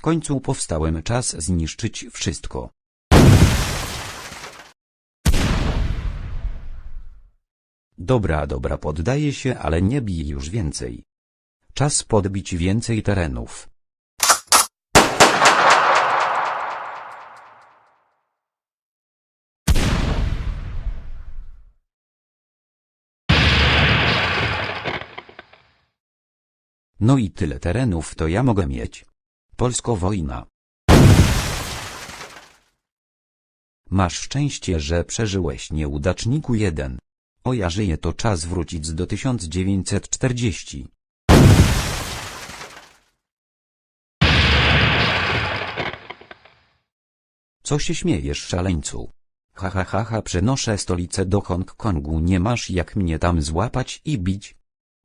w końcu powstałem czas zniszczyć wszystko. Dobra, dobra, poddaję się, ale nie bij już więcej. Czas podbić więcej terenów. No i tyle terenów to ja mogę mieć. Polsko wojna. Masz szczęście, że przeżyłeś nieudaczniku jeden. O ja żyję to czas wrócić do 1940. Co się śmiejesz szaleńcu? Ha ha ha ha przenoszę stolicę do Hongkongu nie masz jak mnie tam złapać i bić?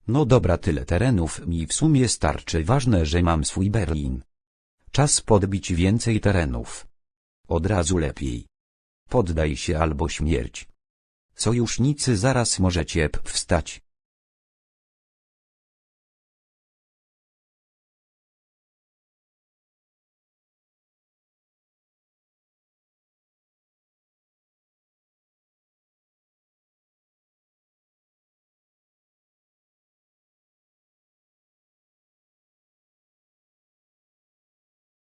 No dobra tyle terenów mi w sumie starczy ważne że mam swój Berlin. Czas podbić więcej terenów. Od razu lepiej. Poddaj się albo śmierć. Sojusznicy zaraz możecie wstać.